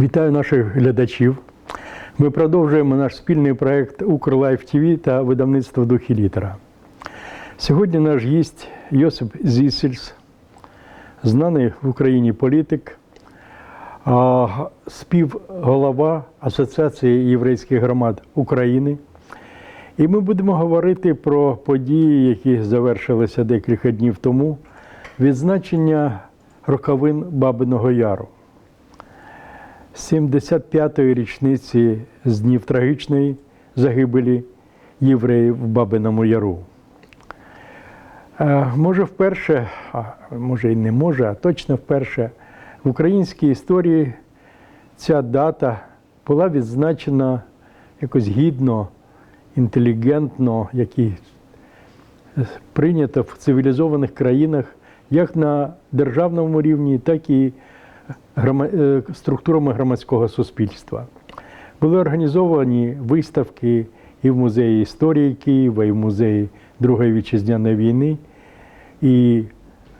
Вітаю наших глядачів. Ми продовжуємо наш спільний проект Укрлайф ТВ та видавництво Духі літера. Сьогодні наш гість Йосип Зісельс, знаний в Україні політик, співголова Асоціації єврейських громад України. І ми будемо говорити про події, які завершилися декілька днів тому, відзначення роковин Бабиного Яру. 75-ї річниці з днів трагічної загибелі євреїв в Бабиному Яру. Е, Може, вперше, а може і не може, а точно вперше в українській історії ця дата була відзначена якось гідно, інтелігентно, як і прийнято в цивілізованих країнах, як на державному рівні, так і структурами громадського суспільства. Були організовані виставки і в музеї історії Києва, і в музеї Другої вітчизняної війни, і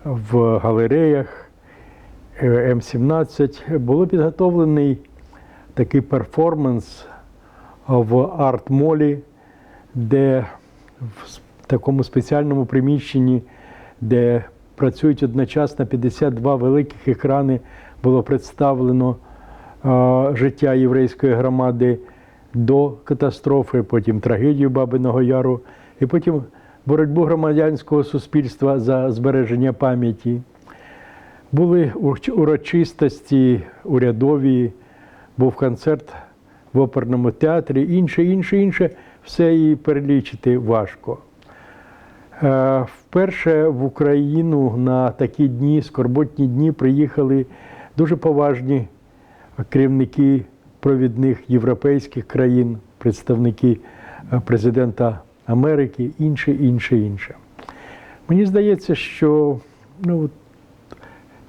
в галереях е, М17. Було підготовлений такий перформанс в арт-молі, де в такому спеціальному приміщенні, де працюють одночасно 52 великих екрани, було представлено е, життя єврейської громади до катастрофи, потім трагедію Бабиного Яру, і потім боротьбу громадянського суспільства за збереження пам'яті. Були урочистості урядові, був концерт в оперному театрі, інше, інше, інше, все і перелічити важко. Е, Вперше в Україну на такі дні, скорботні дні, приїхали дуже поважні керівники провідних європейських країн, представники е, президента Америки, інше, інше, інше. Мені здається, що ну,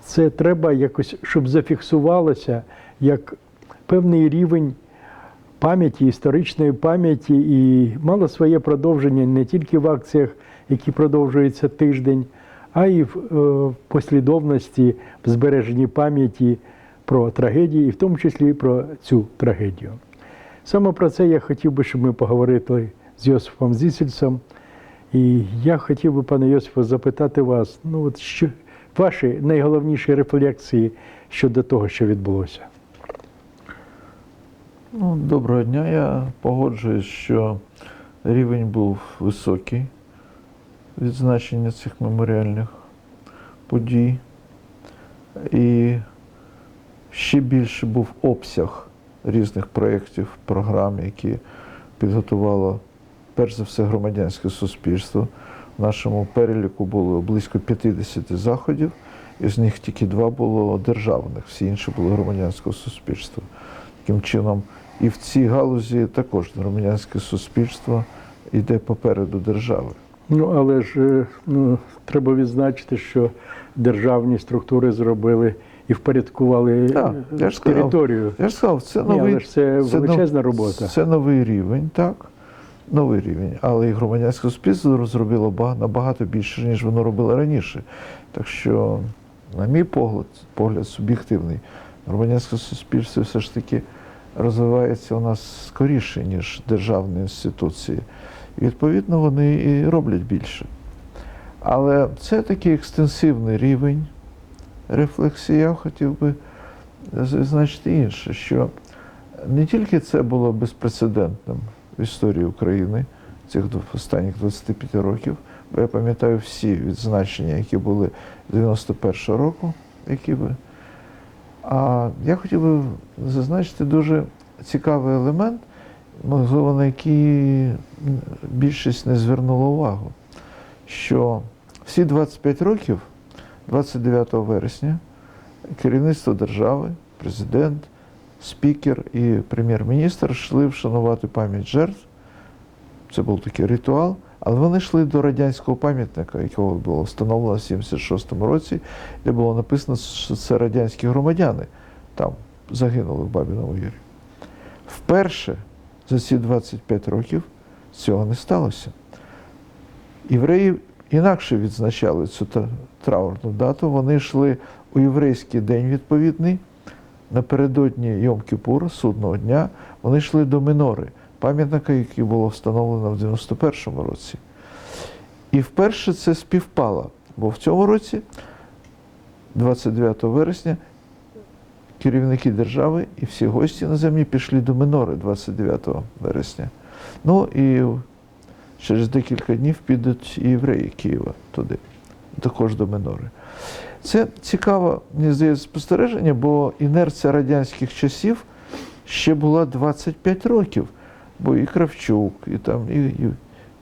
це треба якось, щоб зафіксувалося як певний рівень пам'яті, історичної пам'яті і мало своє продовження не тільки в акціях, які продовжуються тиждень, а в е, послідовності в збереженні пам'яті про трагедії, і в тому числі про цю трагедію. Саме про це я хотів би, щоб ми поговорили з Йосифом Зісельсом. І я хотів би, пане Йосифе, запитати вас, ну от що ваші найголовніші рефлексії щодо того, що відбулося. Ну, доброго дня. Я погоджуюсь, що рівень був високий відзначення цих меморіальних подій. І ще більше був обсяг різних проєктів, програм, які підготувало перш за все громадянське суспільство. В нашому переліку було близько 50 заходів, із них тільки два було державних, всі інші були громадянського суспільства. Таким чином, і в цій галузі також громадянське суспільство йде попереду держави. Ну, але ж е, ну, треба відзначити, що державні структури зробили і впорядкували Так, е, я ж сказав. територію. Я ж сказав, це Ні, новий, але ж це це величезна робота. Це новий рівень, так. Новий рівень. Але і громадянське суспільство зробило ба- набагато більше, ніж воно робило раніше. Так що, на мій погляд, погляд суб'єктивний, громадянське суспільство все ж таки розвивається у нас скоріше, ніж державні інституції. Відповідно вони і роблять більше. Але це такий екстенсивний рівень рефлексії. Я хотів би зазначити інше, що не тільки це було безпрецедентним в історії України цих останніх 25 років, бо я пам'ятаю всі відзначення, які були з 91-го року, які би. А я хотів би зазначити дуже цікавий елемент, можливо, на м, більшість не звернула увагу, що всі 25 років, 29 вересня, керівництво держави, президент, спікер і прем'єр-міністр йшли вшанувати пам'ять жертв. Це був такий ритуал, але вони йшли до радянського пам'ятника, якого було встановлено в 76-му році, де було написано, що це радянські громадяни там загинули в Бабіному Ярі. Вперше за ці 25 років цього не сталося. Євреї інакше відзначали цю траурну дату. Вони йшли у єврейський день відповідний, напередодні Йом-Кіпура, судного дня, вони йшли до Минори, пам'ятника, який було встановлено в 91-му році. І вперше це співпало, бо в цьому році, 29 вересня, керівники держави і всі гості іноземні пішли до Минори 29 вересня. Ну і через декілька днів підуть і євреї Києва туди, також до Минори. Це цікаве, мені здається, спостереження, бо інерція радянських часів ще була 25 років. Бо і Кравчук, і там, і, і,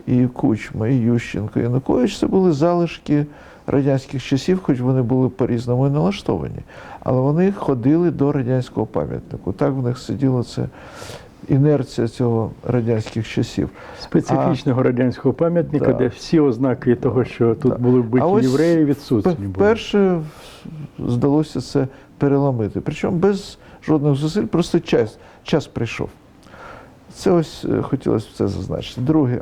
і Кучма, і Ющенко, і Янукович це були залишки радянських часів, хоч вони були по-різному і налаштовані. Але вони ходили до радянського пам'ятнику. Так в них сиділа це інерція цього радянських часів. Специфічного радянського пам'ятника, Да. де всі ознаки того, що тут Да. були вбиті А євреї, відсутні були. Вперше здалося це переламити. Причому без жодних зусиль, просто час, час прийшов. Це ось е, хотілося б це зазначити. Друге,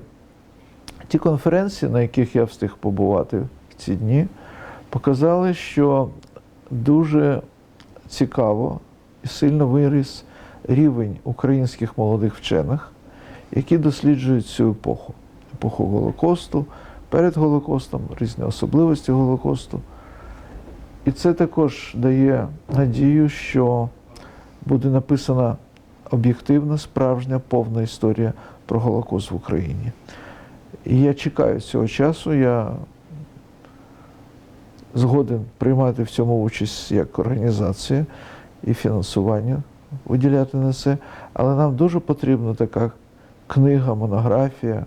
ті конференції, на яких я встиг побувати ці дні, показали, що дуже цікаво і сильно виріс рівень українських молодих вчених, які досліджують цю епоху, епоху Голокосту, перед Голокостом, різні особливості Голокосту. І це також дає надію, що буде написана об'єктивна, справжня, повна історія про Голокост в Україні. І я чекаю цього часу. Я згоден приймати в цьому участь як організація і фінансування виділяти на це. Але нам дуже потрібна така книга, монографія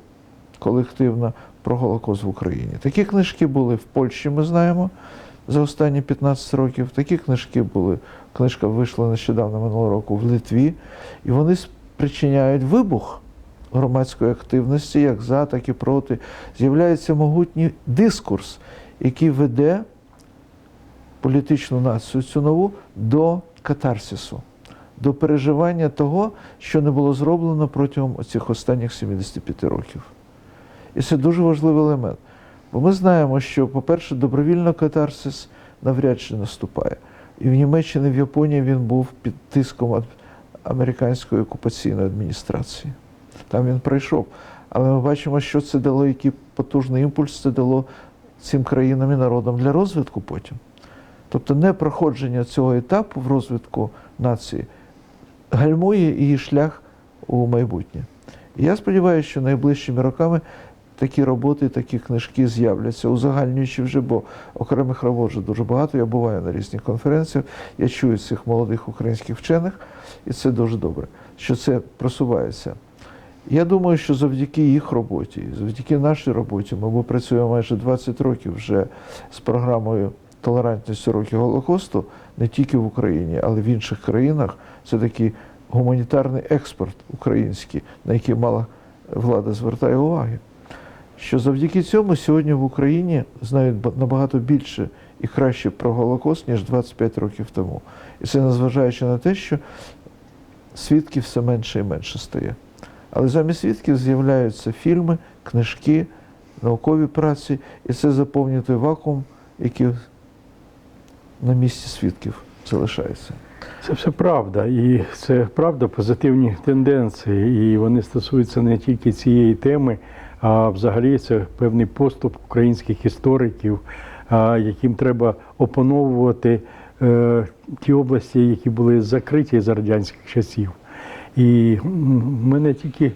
колективна про Голокост в Україні. Такі книжки були в Польщі, ми знаємо, за останні 15 років. Такі книжки були. Книжка вийшла нещодавно минулого року в Литві, і вони спричиняють вибух громадської активності, як за, так і проти. З'являється могутній дискурс, який веде політичну націю цю нову до катарсису, до переживання того, що не було зроблено протягом цих останніх 75 років. І це дуже важливий елемент. Бо ми знаємо, що, по-перше, добровільно катарсис навряд чи наступає. І в Німеччині, в Японії він був під тиском американської окупаційної адміністрації. Там він пройшов. Але ми бачимо, що це дало, який потужний імпульс це дало цим країнам і народам для розвитку потім. Тобто не проходження цього етапу в розвитку нації гальмує її шлях у майбутнє. І я сподіваюся, що найближчими роками такі роботи, такі книжки з'являться, узагальнюючи вже, бо окремих вже дуже багато. Я буваю на різних конференціях, я чую цих молодих українських вчених, і це дуже добре, що це просувається. Я думаю, що завдяки їх роботі, завдяки нашій роботі, ми працюємо майже 20 років вже з програмою толерантності років Голокосту не тільки в Україні, але в інших країнах. Це такий гуманітарний експорт український, на який мала влада звертає уваги. Що завдяки цьому сьогодні в Україні знають ба- набагато більше і краще про Голокост, ніж 25 років тому. І це незважаючи на те, що свідків все менше і менше стає. Але замість свідків з'являються фільми, книжки, наукові праці, і це заповнює той вакуум, який на місці свідків залишається. Це все правда, і це правда позитивні тенденції, і вони стосуються не тільки цієї теми, а взагалі це певний поступ українських істориків, яким треба опановувати е, ті області, які були закриті за радянських часів. І в мене тільки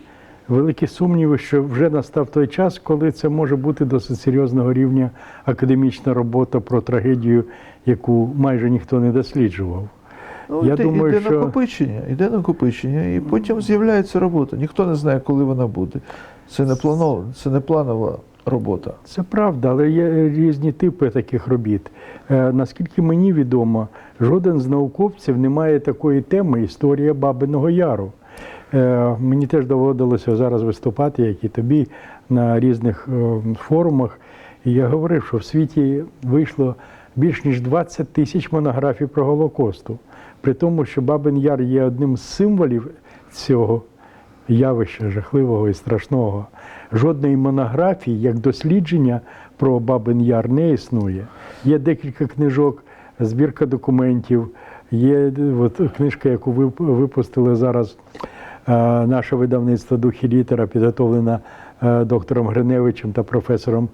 великі сумніви, що вже настав той час, коли це може бути досить серйозного рівня академічна робота про трагедію, яку майже ніхто не досліджував. Ну, Я йде, думаю, йде що- накопичення, йде накопичення, і потім з'являється робота. Ніхто не знає, коли вона буде. Це не планово, це не планова робота. Це правда, але є різні типи таких робіт. Е, наскільки мені відомо, жоден з науковців не має такої теми історія Бабиного Яру. Е, мені теж доводилося зараз виступати, як і тобі, на різних е, форумах. І я говорив, що в світі вийшло більш ніж 20 тисяч монографій про Голокосту. При тому, що Бабин Яр є одним з символів цього явища жахливого і страшного. Жодної монографії, як дослідження про Бабин Яр не існує. Є декілька книжок, збірка документів, Є от, книжка, яку ви випустили зараз, е, наше видавництво Духи літера, підготовлена е, доктором Гриневичем та професором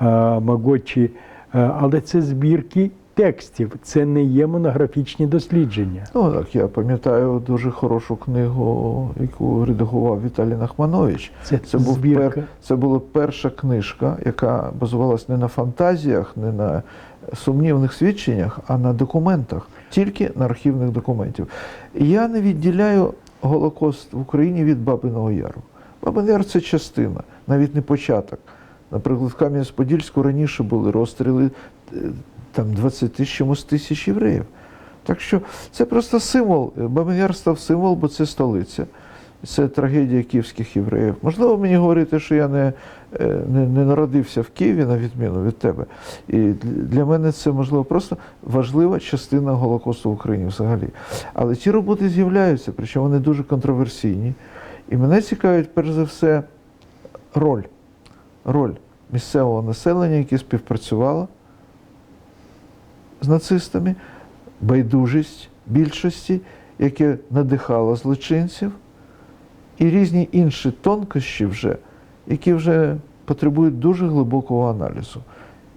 е, Магоччі. Е, Але це збірки текстів, це не є монографічні дослідження. Ну так, я пам'ятаю дуже хорошу книгу, яку редагував Віталій Нахманович. Це, Це, був пер, це була перша книжка, яка базувалась не на фантазіях, не на сумнівних свідченнях, а на документах, тільки на архівних документів. Я не відділяю Голокост в Україні від Бабиного Яру. Бабин Яр це частина, навіть не початок. Наприклад, в Кам'янець-Подільську раніше були розстріли е, там 20 з чимось тисяч євреїв. Так що це просто символ. Бабин Яр став символ, бо це столиця. Це трагедія київських євреїв. Можливо, мені говорити, що я не, е, не, не народився в Києві, на відміну від тебе. І для мене це, можливо, просто важлива частина Голокосту в Україні взагалі. Але ці роботи з'являються, причому вони дуже контроверсійні. І мене цікавить, перш за все, роль. Роль місцевого населення, яке співпрацювало з нацистами, байдужість більшості, яке надихало злочинців, і різні інші тонкощі вже, які вже потребують дуже глибокого аналізу.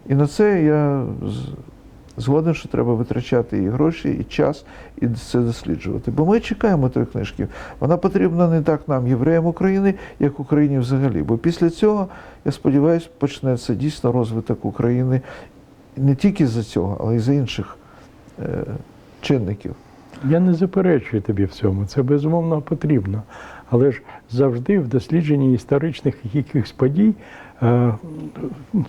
І на це я згоден, що треба витрачати і гроші, і час, і це досліджувати. Бо ми чекаємо тої книжки. Вона потрібна не так нам, євреям України, як Україні взагалі. Бо після цього, я сподіваюся, почнеться дійсно розвиток України не тільки за цього, але й за інших е, чинників. Я не заперечую тобі в цьому, це безумовно потрібно. Але ж завжди в дослідженні історичних якихось подій е,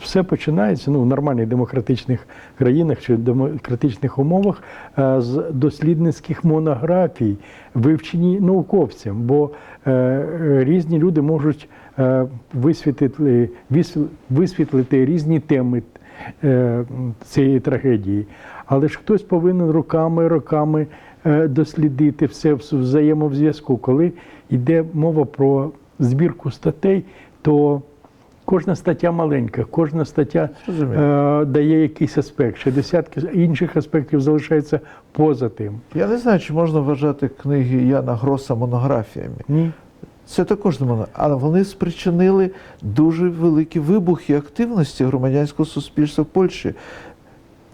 все починається ну, в нормальних демократичних країнах чи демократичних умовах е, з дослідницьких монографій, вивчені науковцям, бо е, різні люди можуть е, висвітлити, висвітлити різні теми цієї трагедії. Але ж хтось повинен роками, роками е, дослідити все в взаємозв'язку. Коли йде мова про збірку статей, то кожна стаття маленька, кожна стаття е, дає якийсь аспект, ще десятки інших аспектів залишаються поза тим. Я не знаю, чи можна вважати книги Яна Гроса монографіями. Ні. Це також не можна. Але вони спричинили дуже великі вибухи активності громадянського суспільства в Польщі.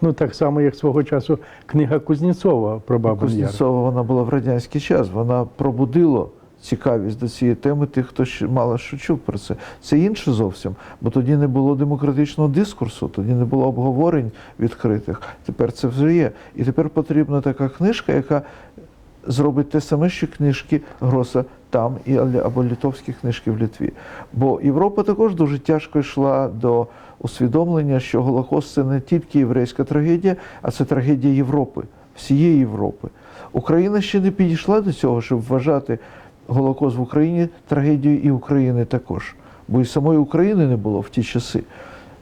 Ну так само, як свого часу книга Кузнєцова про Яр. Кузнєцова вона була в радянський час. Вона пробудила цікавість до цієї теми тих, хто ще мало що чув про це. Це інше зовсім, бо тоді не було демократичного дискурсу, тоді не було обговорень відкритих. Тепер це вже є. І тепер потрібна така книжка, яка зробить те саме, що книжки Гроса там і або літовські книжки в Литві. Бо Європа також дуже тяжко йшла до усвідомлення, що Голокост це не тільки єврейська трагедія, а це трагедія Європи, всієї Європи. Україна ще не підійшла до цього, щоб вважати Голокост в Україні трагедією і України також. Бо і самої України не було в ті часи.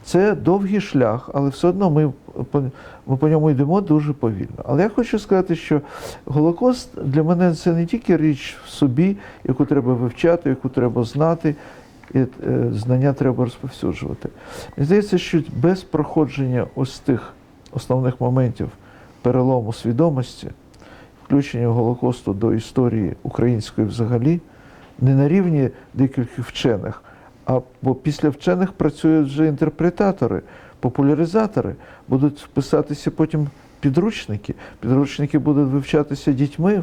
Це довгий шлях, але все одно ми ми по ньому йдемо дуже повільно. Але я хочу сказати, що Голокост для мене це не тільки річ в собі, яку треба вивчати, яку треба знати, і е, знання треба розповсюджувати. Мені здається, що без проходження ось тих основних моментів перелому свідомості, включення Голокосту до історії української взагалі, не на рівні декількох вчених. А бо після вчених працюють вже інтерпретатори, популяризатори, будуть писатися потім підручники. Підручники будуть вивчатися дітьми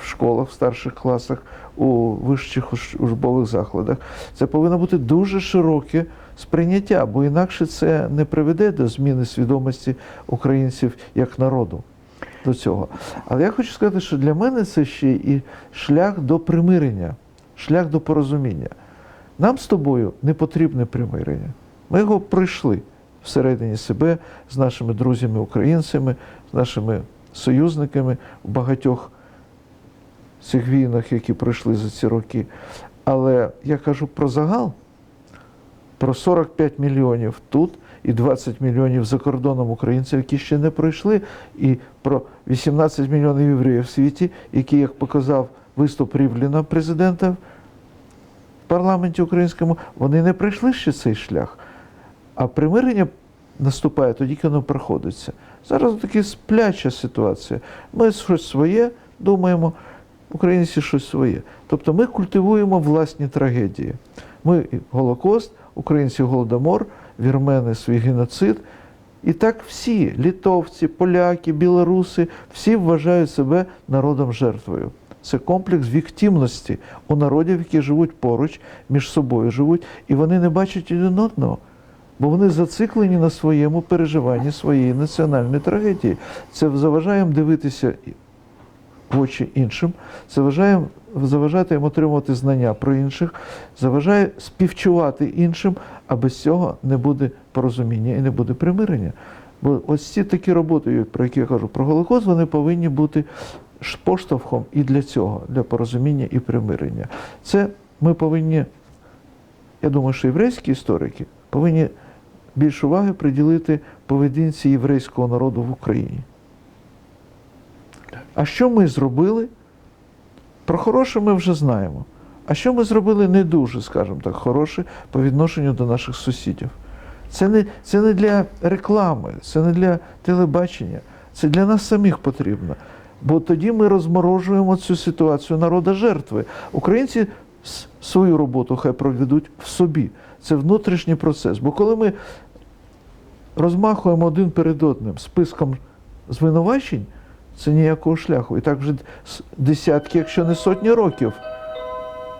в школах, в старших класах, у вищих учбових закладах. Це повинно бути дуже широке сприйняття, бо інакше це не приведе до зміни свідомості українців як народу. До цього. Але я хочу сказати, що для мене це ще і шлях до примирення, шлях до порозуміння. Нам з тобою не потрібне примирення. Ми його пройшли всередині себе з нашими друзями-українцями, з нашими союзниками в багатьох цих війнах, які пройшли за ці роки. Але я кажу про загал, про 45 мільйонів тут і 20 мільйонів за кордоном українців, які ще не пройшли, і про 18 мільйонів євреїв в світі, які, як показав виступ Рівліна, президента в парламенті українському, вони не пройшли ще цей шлях. А примирення наступає, тоді воно проходиться. Зараз така спляча ситуація. Ми щось своє думаємо, українці щось своє. Тобто ми культивуємо власні трагедії. Ми Голокост, українці Голодомор, вірмени свій геноцид. І так всі літовці, поляки, білоруси, всі вважають себе народом жертвою. Це комплекс віктімності у народів, які живуть поруч, між собою живуть, і вони не бачать один одного. Бо вони зациклені на своєму переживанні своєї національної трагедії. Це заважає їм дивитися в очі іншим, заважає, їм отримувати знання про інших, заважає співчувати іншим, а без цього не буде порозуміння і не буде примирення. Бо ось ці такі роботи, про які я кажу, про Голокост, вони повинні бути поштовхом і для цього, для порозуміння і примирення. Це ми повинні, я думаю, що єврейські історики повинні більше уваги приділити поведінці єврейського народу в Україні. А що ми зробили? Про хороше ми вже знаємо. А що ми зробили не дуже, скажімо так, хороше по відношенню до наших сусідів? Це не, це не для реклами, це не для телебачення, це для нас самих потрібно. Бо тоді ми розморожуємо цю ситуацію народа жертви. Українці свою роботу хай проведуть в собі. Це внутрішній процес. Бо коли ми розмахуємо один перед одним списком звинувачень, це ніякого шляху. І так вже десятки, якщо не сотні років.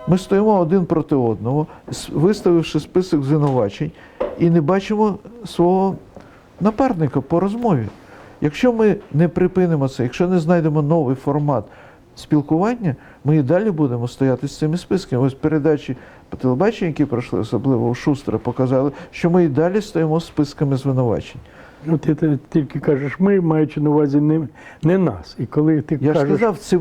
Ми стоїмо один проти одного, виставивши список звинувачень, і не бачимо свого напарника по розмові. Якщо ми не припинимо це, якщо не знайдемо новий формат спілкування, ми і далі будемо стояти з цими списками. Ось передачі по телебаченню, які пройшли, особливо у Шустера, показали, що ми і далі стоїмо з списками звинувачень. Ну, ти, ти тільки кажеш ми, маючи на увазі не, не нас. І коли ти Я ж сказав, цей,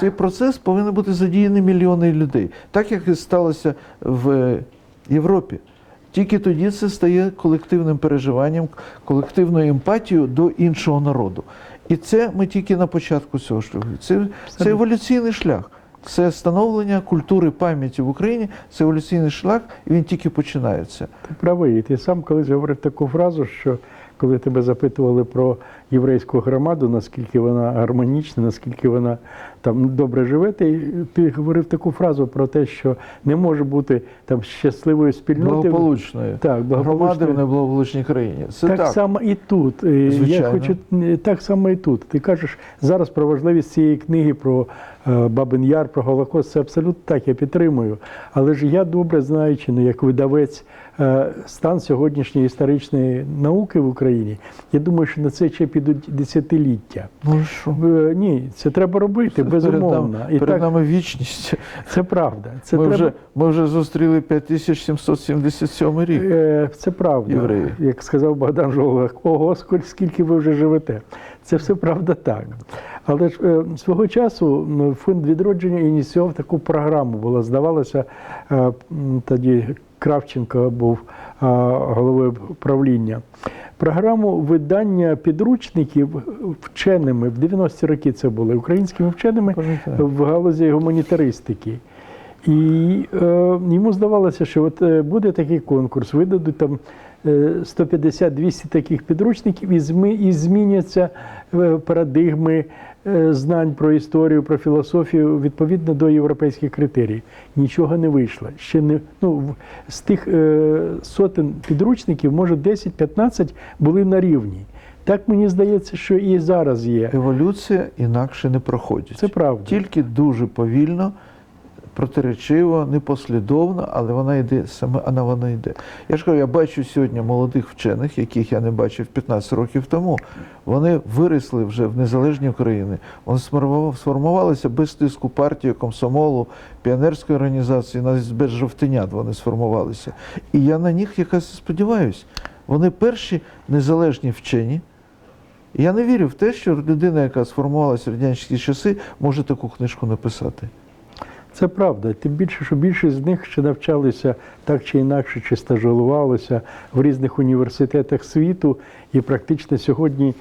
цей процес повинен бути задіяний мільйони людей, так як і сталося в е, Європі. Тільки тоді це стає колективним переживанням, колективною емпатією до іншого народу. І це ми тільки на початку цього шляху. Це, це еволюційний шлях. Це становлення культури пам'яті в Україні, це еволюційний шлях, і він тільки починається. Ти правий. Ти сам колись говорив таку фразу, що коли тебе запитували про єврейську громаду, наскільки вона гармонічна, наскільки вона там добре живе, ти, ти говорив таку фразу про те, що не може бути там щасливої спільноти. Благополучною. Так, Громади благополучної. в неблагополучній країні. Це так, так. само і тут. Е, Я хочу е, так само і тут. Ти кажеш зараз про важливість цієї книги про е, Бабин Яр, про Голокост. Це абсолютно так, я підтримую. Але ж я добре знаючи, ну як видавець стан сьогоднішньої історичної науки в Україні, я думаю, що на це ще підуть десятиліття. Ну що? Ні, це треба робити, безумовно. Перед, нам, І перед так, нами вічність. це правда. Це ми, треба. вже, ми вже зустріли 5777 рік. Е, Це правда. Євреї. Як сказав Богдан Жолак, ого, скіль- скільки ви вже живете. Це все правда так. Але ж е, свого часу фонд відродження ініціював таку програму. Була, здавалося, е, тоді Кравченко був головою правління. Програму видання підручників вченими в 90-ті роки це були українськими вченими в галузі гуманітаристики. І е, йому здавалося, що от е, буде такий конкурс, видадуть там 150-200 таких підручників, і, зміняться е, парадигми е, знань про історію, про філософію відповідно до європейських критерій. Нічого не вийшло. Ще не ну з тих е, сотень підручників, може 10-15 були на рівні. Так мені здається, що і зараз є. Еволюція інакше не проходить. Це правда. Тільки дуже повільно, протиречиво, непослідовно, але вона йде саме, вона, вона йде. Я ж кажу, я бачу сьогодні молодих вчених, яких я не бачив 15 років тому. Вони виросли вже в незалежній Україні. Вони сформувалися без тиску партії, комсомолу, піонерської організації, навіть без жовтенят вони сформувалися. І я на них якось сподіваюся. Вони перші незалежні вчені. Я не вірю в те, що людина, яка сформувалася в радянські часи, може таку книжку написати. Це правда. Тим більше, що більшість з них ще навчалися так чи інакше, чи стажувалися в різних університетах світу. І практично сьогодні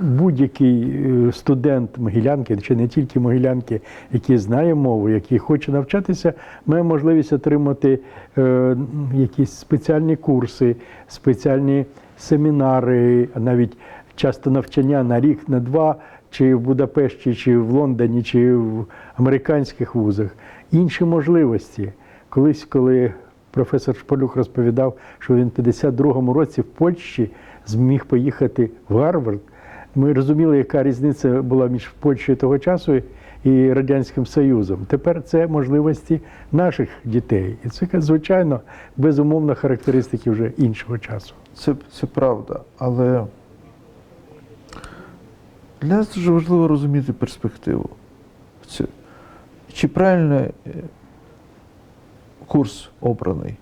будь-який е, студент Могилянки, чи не тільки Могилянки, який знає мову, який хоче навчатися, має можливість отримати е, якісь спеціальні курси, спеціальні семінари, навіть часто навчання на рік, на два, чи в Будапешті, чи в Лондоні, чи в американських вузах, інші можливості. Колись, коли професор Шполюк розповідав, що він в 52-му році в Польщі зміг поїхати в Гарвард, ми розуміли, яка різниця була між Польщею того часу і Радянським Союзом. Тепер це можливості наших дітей. І це, звичайно, безумовно характеристики вже іншого часу. Це, це правда, але для нас дуже важливо розуміти перспективу. Чи правильно е, курс обраний?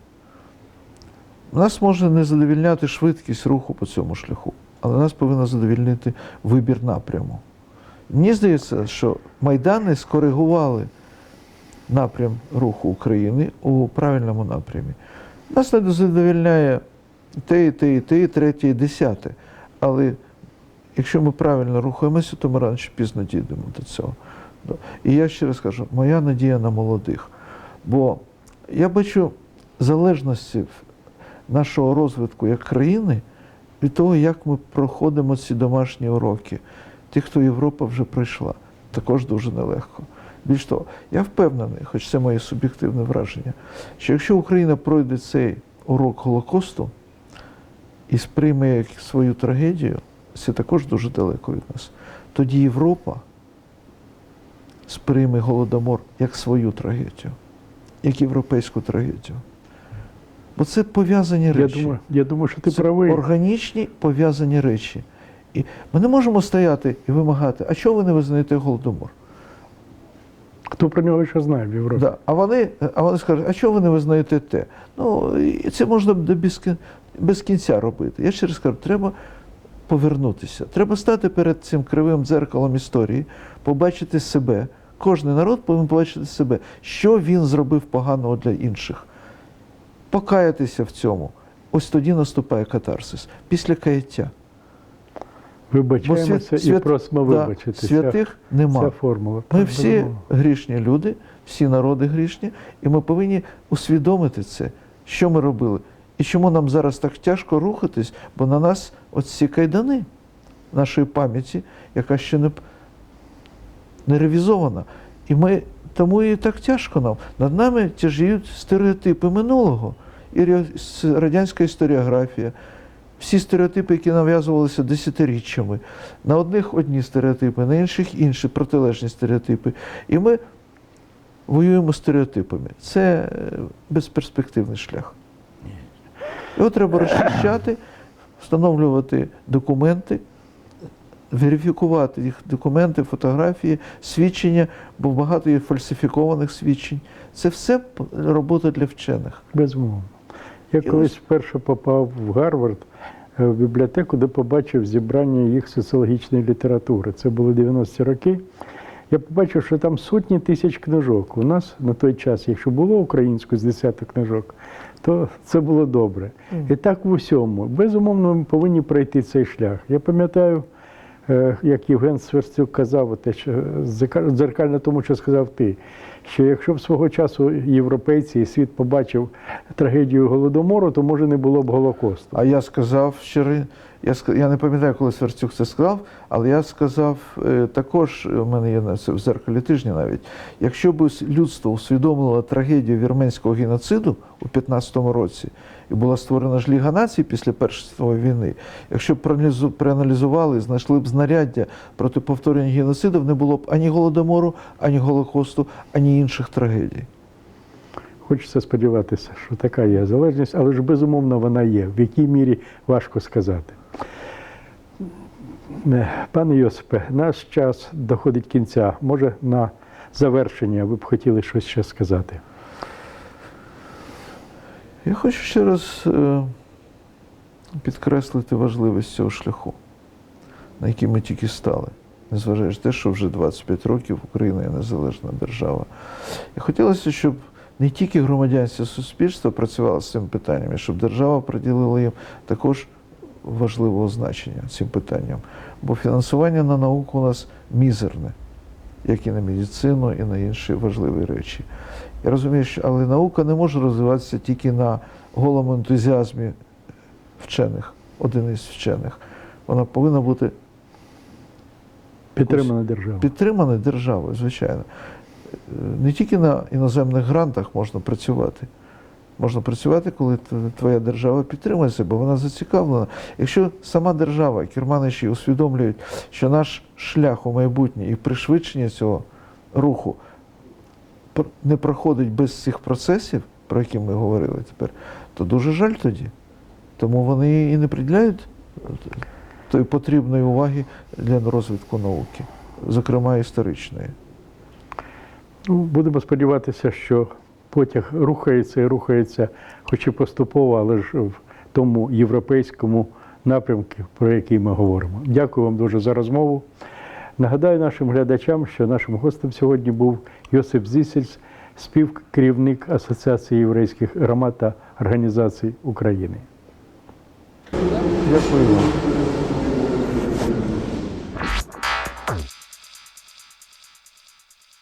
Нас може не задовільняти швидкість руху по цьому шляху, але нас повинен задовільнити вибір напряму. Мені здається, що Майдани скоригували напрям руху України у правильному напрямі. Нас не задовільняє те, і те, і те, і третє, і десяте. Але якщо ми правильно рухаємося, то ми рано чи пізно дійдемо до цього. І я ще раз кажу, моя надія на молодих. Бо я бачу залежності нашого розвитку як країни від того, як ми проходимо ці домашні уроки. Ті, хто Європа вже пройшла, також дуже нелегко. Більш того, я впевнений, хоч це моє суб'єктивне враження, що якщо Україна пройде цей урок Голокосту і сприйме як свою трагедію, це також дуже далеко від нас, тоді Європа сприйме Голодомор як свою трагедію, як європейську трагедію. Бо це пов'язані Я речі. думаю, я думаю, що ти Це правий. органічні пов'язані речі. І ми не можемо стояти і вимагати, а чого ви не визнаєте Голодомор? Хто про нього ще знає в Європі? Да. А, вони, а вони скажуть, а чого ви не визнаєте те? Ну, і це можна до без, без кінця робити. Я ще раз кажу, треба повернутися. Треба стати перед цим кривим дзеркалом історії, побачити себе. Кожен народ повинен побачити себе, що він зробив поганого для інших. Покаятися в цьому. Ось тоді наступає катарсис. Після каяття. Вибачаємося свят- і просимо да, святих нема. Ця формула. Ми всі грішні люди, всі народи грішні, і ми повинні усвідомити це, що ми робили. І чому нам зараз так тяжко рухатись, бо на нас оці кайдани нашої пам'яті, яка ще не, не ревізована. І ми тому і так тяжко нам. Над нами тяжіють стереотипи минулого. І радянська історіографія, всі стереотипи, які нав'язувалися десятиріччями. На одних одні стереотипи, на інших інші протилежні стереотипи. І ми воюємо стереотипами. Це е, безперспективний шлях. Його треба розчищати, встановлювати документи, верифікувати їх документи, фотографії, свідчення, бо багато є фальсифікованих свідчень. Це все робота для вчених. Безумовно. Я колись вперше попав в Гарвард е, в бібліотеку, де побачив зібрання їх соціологічної літератури. Це були 90-ті роки. Я побачив, що там сотні тисяч книжок. У нас на той час, якщо було українською з десяток книжок, то це було добре. І так в усьому. Безумовно, ми повинні пройти цей шлях. Я пам'ятаю, е, як Євген Сверстюк казав, те, що дзерка- дзеркально тому, що сказав ти, що якщо б свого часу європейці і світ побачив трагедію голодомору, то може не було б Голокосту. А я сказав щири, я, я не пам'ятаю, коли Сверцюк це сказав, але я сказав е, також, у мене є на це в зеркалі тижня навіть, якщо б людство усвідомило трагедію вірменського геноциду у 15-му році, і була створена ж Ліга націй після Першої світової війни, якщо б проаналізу- проаналізували, знайшли б знаряддя проти повторення геноцидів, не було б ані голодомору, ані голокосту, ані інших трагедій. Хочеться сподіватися, що така є залежність, але ж безумовно вона є. В якій мірі важко сказати. Е, Пане Йосипе, наш час доходить кінця. Може, на завершення ви б хотіли щось ще сказати? Я хочу ще раз е, підкреслити важливість цього шляху, на який ми тільки стали, незважаючи на те, що вже 25 років Україна є незалежна держава. І хотілося, щоб не тільки громадянське суспільство працювало з цим питанням, і щоб держава приділила їм також важливого значення цим питанням. Бо фінансування на науку у нас мізерне, як і на медицину, і на інші важливі речі. Я розумію, що але наука не може розвиватися тільки на голому ентузіазмі вчених, один із вчених. Вона повинна бути Підтримана державою. підтримана державою, звичайно. Е, Не тільки на іноземних грантах можна працювати. Можна працювати, коли твоя держава підтримує себе, вона зацікавлена. Якщо сама держава, керманичі усвідомлюють, що наш шлях у майбутнє і пришвидшення цього руху не проходить без цих процесів, про які ми говорили тепер, то дуже жаль тоді. Тому вони і не приділяють е, тої потрібної уваги для розвитку науки, зокрема історичної. Ну, будемо сподіватися, що потяг рухається і рухається, хоч і поступово, але ж в тому європейському напрямку, про який ми говоримо. Дякую вам дуже за розмову. Нагадаю нашим глядачам, що нашим гостем сьогодні був Йосип Зісельс, співкерівник Асоціації єврейських громад та організацій України. Дякую вам.